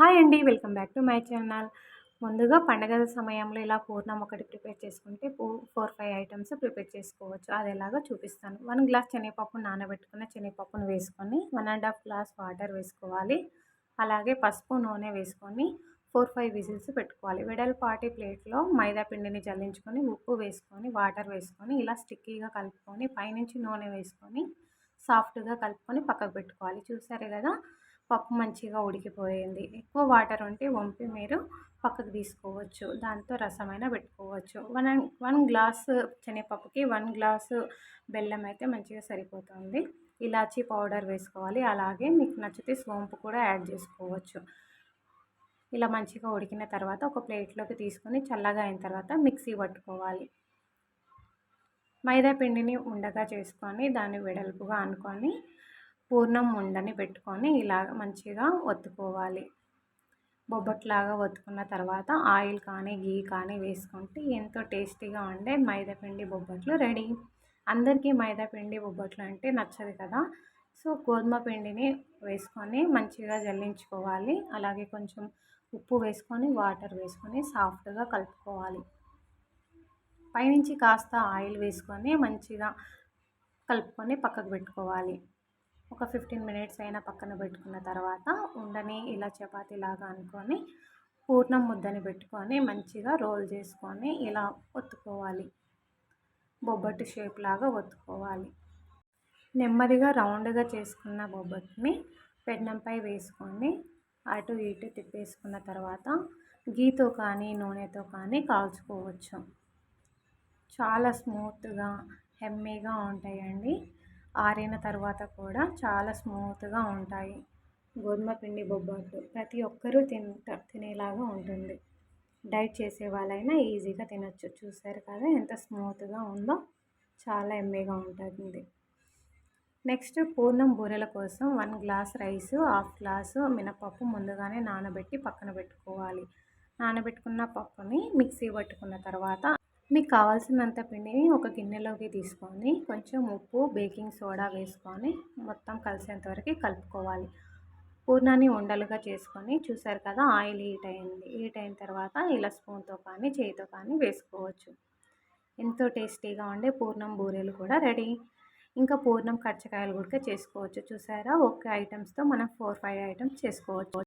Hi అండి welcome back to my channel. ముందుగా పండగ సమయంలో ఇలా పూర్ణం ఒకటి ప్రిపేర్ చేసుకుంటే ఫోర్ ఫైవ్ ఐటమ్స్ ప్రిపేర్ చేసుకోవచ్చు. అది ఎలాగో చూపిస్తాను. వన్ గ్లాస్ శనగపప్పు నానబెట్టుకున్న శనగపప్పును వేసుకొని one and half glass water వేసుకోవాలి. అలాగే పసుపు నూనె వేసుకొని ఫోర్ ఫైవ్ విజిల్స్ పెట్టుకోవాలి. వెడల్పాటి ప్లేట్లో మైదా పిండిని జల్లించుకొని ఉప్పు వేసుకొని వాటర్ వేసుకొని ఇలా స్టిక్కీగా కలుపుకొని పైనుంచి నూనె వేసుకొని సాఫ్ట్గా కలుపుకొని పక్కకు పెట్టుకోవాలి. చూసారు కదా? పప్పు మంచిగా ఉడికిపోయింది. ఎక్కువ వాటర్ ఉంటే వంపి మీరు పక్కకు తీసుకోవచ్చు. దాంతో రసమైనా పెట్టుకోవచ్చు. వన్ వన్ గ్లాసు శనగపప్పుకి వన్ గ్లాసు బెల్లం అయితే మంచిగా సరిపోతుంది. ఇలాచీ పౌడర్ వేసుకోవాలి. అలాగే మీకు నచ్చితే సోంపు కూడా యాడ్ చేసుకోవచ్చు. ఇలా మంచిగా ఉడికిన తర్వాత ఒక ప్లేట్లోకి తీసుకొని చల్లగా అయిన తర్వాత మిక్సీ పట్టుకోవాలి. మైదా పిండిని ఉండగా చేసుకొని దాన్ని వెడల్పుగా అనుకొని పూర్ణం ఉండని పెట్టుకొని ఇలా మంచిగా ఒత్తుకోవాలి. బొబ్బట్లాగా ఒత్తుకున్న తర్వాత ఆయిల్ కానీ గీ కానీ వేసుకుంటే ఎంతో టేస్టీగా ఉండే మైదాపిండి బొబ్బట్లు రెడీ. అందరికీ మైదాపిండి బొబ్బట్లు అంటే నచ్చదు కదా. సో గోధుమ పిండిని వేసుకొని మంచిగా జల్లించుకోవాలి. అలాగే కొంచెం ఉప్పు వేసుకొని వాటర్ వేసుకొని సాఫ్ట్గా కలుపుకోవాలి. పైనుంచి కాస్త ఆయిల్ వేసుకొని మంచిగా కలుపుకొని పక్కకు పెట్టుకోవాలి. ఒక ఫిఫ్టీన్ మినిట్స్ అయినా పక్కన పెట్టుకున్న తర్వాత ఉండని ఇలా చపాతీ లాగా అనుకొని పూర్ణం ముద్దని పెట్టుకొని మంచిగా రోల్ చేసుకొని ఇలా ఒత్తుకోవాలి. బొబ్బట్టు షేప్ లాగా ఒత్తుకోవాలి. నెమ్మదిగా రౌండ్గా చేసుకున్న బొబ్బట్టుని పెన్నంపై వేసుకొని అటు ఇటు తిప్పేసుకున్న తర్వాత గీతో కానీ నూనెతో కానీ కాల్చుకోవచ్చు. చాలా స్మూత్గా హెమ్మీగా ఉంటాయండి. ఆరిన తర్వాత కూడా చాలా స్మూత్గా ఉంటాయి. గోధుమ పిండి బొబ్బట్లు ప్రతి ఒక్కరూ తింట తినేలాగా ఉంటుంది. డైట్ చేసే వాళ్ళైనా ఈజీగా తినచ్చు. చూసారు కదా ఎంత స్మూత్గా ఉందో చాలా ఎమ్మీగా ఉంటుంది. నెక్స్ట్ పూర్ణం బూరెల కోసం one glass rice half glass మినపప్పు ముందుగానే నానబెట్టి పక్కన పెట్టుకోవాలి. నానబెట్టుకున్న పప్పుని మిక్సీ పట్టుకున్న తర్వాత మీకు కావాల్సినంత పిండిని ఒక గిన్నెలోకి తీసుకొని కొంచెం ఉప్పు బేకింగ్ సోడా వేసుకొని మొత్తం కలిసేంత వరకు కలుపుకోవాలి. పూర్ణాన్ని ఉండలుగా చేసుకొని చూసారు కదా ఆయిల్ హీట్ అయింది. హీట్ అయిన తర్వాత ఇలా స్పూన్తో కానీ చేయితో కానీ వేసుకోవచ్చు. ఎంతో టేస్టీగా ఉండే పూర్ణం బూరెలు కూడా రెడీ. ఇంకా పూర్ణం కచ్చకాయలు కూడా చేసుకోవచ్చు. చూసారా? ఒక ఐటమ్స్తో మనం ఫోర్ ఫైవ్ ఐటమ్స్ చేసుకోవచ్చు.